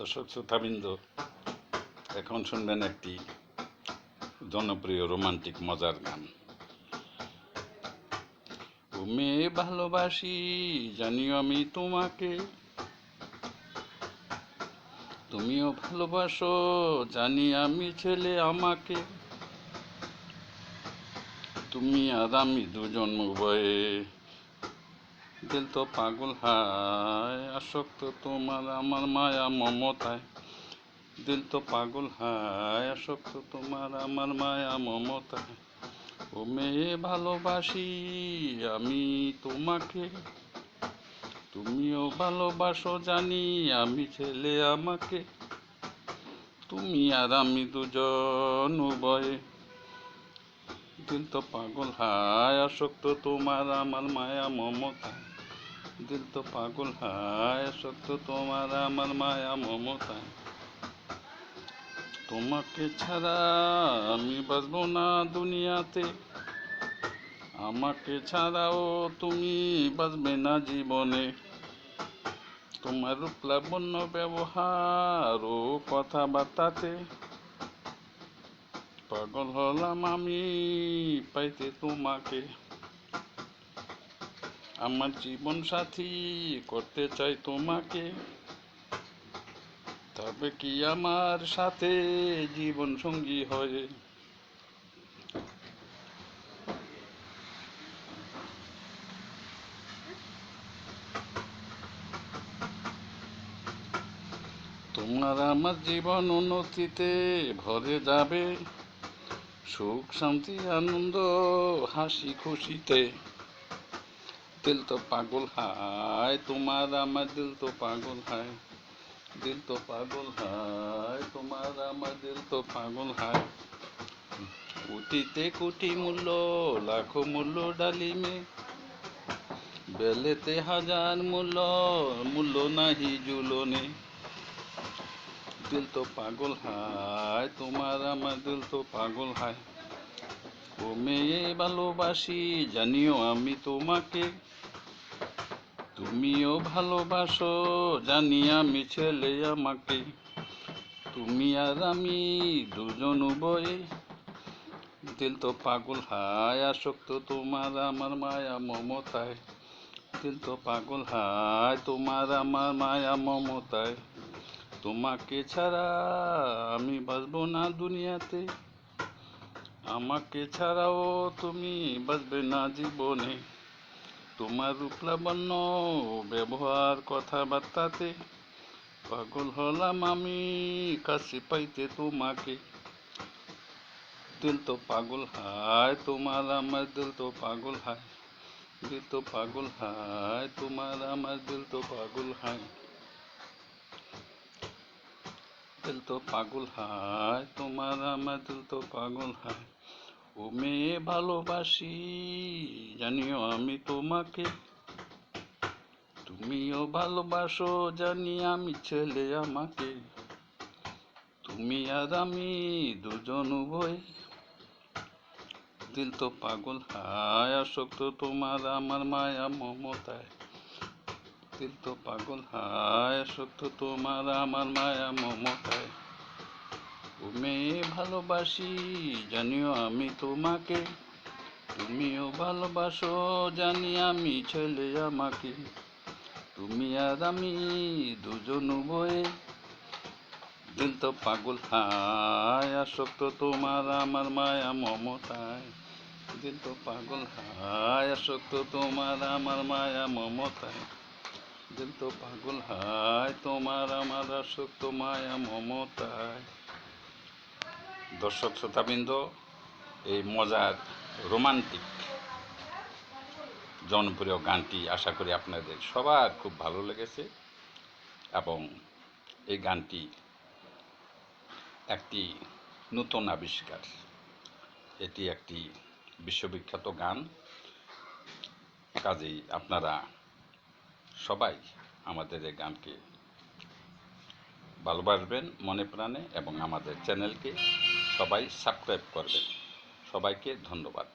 দর্শক শ্রোতাবৃন্দ, এখন শুনবেন একটি জনপ্রিয় রোমান্টিক মজার গান। মেয়ে ভালোবাসি, জানিও আমি তোমাকে। তুমিও ভালোবাসো, জানি আমি ছেলে আমাকে। তুমি আর আমি দুজন উভয়ে দিল তো পাগল হায়, আসক্ত তোমার আমার মায়া মমতায়। দিল তো পাগল হায়, আসক্ত তোমার আমার মায়া মমতায়। ও মেয়ে ভালোবাসি আমি তোমাকে, তুমিও ভালোবাসো জানি আমি ছেলে আমাকে। তুমি আর আমি দুজন উভয়ে। দিল তো পাগল হায়, আসক্ত তোমার আমার মায়া মমতা দিল তো পাগল, হায় আসক্ত তোমার আমার মায়া, মমতা। তোমাকে ছাড়া আমি বাঁচবো না দুনিয়াতে। আমাকে ছাড়াও তুমি বাঁচবে না জীবনে। তোমার রূপ লাবণ্য ব্যবহার ও কথাবার্তাতে। পাগল হলাম আমি, পাইতে তোমাকে। আমার জীবন সাথী করতে চাই তোমাকে। তবে কি আমার সাথে জীবন সঙ্গী হয়ে? তোমার আমার জীবন উন্নতিতে ভরে যাবে। সুখ, শান্তি, আনন্দ, হাসি, খুশিতে। দিল তো পাগল হায়, তোমার আমার দিল তো পাগল হায়। দিল তো পাগল হায়, তোমার আমার দিল তো পাগল হায়। কোটিতে কোটি মূল্য, লাখো মূল্য ডালিমে। বেলেতে হাজার মূল্য মূল্য নাহি জুলনে দিল তো পাগল হায়, তোমার আমার দিল তো পাগল হায়। ও মেয়ে ভালোবাসি, জানিও আমি তোমাকে। তুমিও ভালোবাসো, জানি আমি ছেলে আমাকে। তুমি আর আমি দুজন উভয়ে দিল তো পাগল, হায় আসক্ত তোমার আমার মায়া মমতায়। দিল তো পাগল, হায় তোমার আমার মায়া মমতায়। তোমাকে ছাড়া আমি বাঁচবো না দুনিয়াতে। আমাকে ছাড়াও তুমি বাঁচবে না জীবনে। তোমার রূপ লাবণ্য ব্যবহার কথাবার্তাতে পাগল হলাম আমি কাছে পাইতে তোমাকে। দিল তো পাগল হায়, তোমার আমার দিল তো পাগল হায়। দিল তো পাগল হায়, তোমার আমার দিল তো পাগল হায়। দিল তো পাগল হায়, তোমার আমার দিল তো পাগল হায়। ও মেয়ে ভালোবাসি, জানিও আমি তোমাকে। তুমিও ভালোবাসো, জানি আমি ছেলে আমাকে। তুমি আর আমি দুজন উভয়। দিল তো পাগল, হায় আসক্ত তোমার আমার মায়া মমতায়। দিল তো পাগল, হায় আসক্ত তোমার আমার মায়া মমতায়। মেয়ে ভালোবাসি, জানিও আমি তোমাকে। তুমিও ভালোবাসো, জানি আমি ছেলে আমাকে। তুমি আর আমি দুজন উভয়ে দিল তো পাগল হায়, আসক্ত তোমার আমার মায়া মমতায়। দিল তো পাগল হায়, আসক্ত তোমার আমার মায়া মমতায়। দিল তো পাগল হায়, তোমার আমার আসক্ত মায়া মমতায়। দর্শক শ্রোতাবৃন্দ, এই মজার, রোমান্টিক, জনপ্রিয় গানটি আশা করি আপনাদের সবার খুব ভালো লেগেছে এবং এই গানটি একটি নতুন আবিষ্কার। এটি একটি বিশ্ববিখ্যাত গান। কাজেই আপনারা সবাই আমাদের এই গানকে ভালোবাসবেন মনে প্রাণে এবং আমাদের চ্যানেলকে। সবাই সাবস্ক্রাইব করবেন। সবাইকে ধন্যবাদ।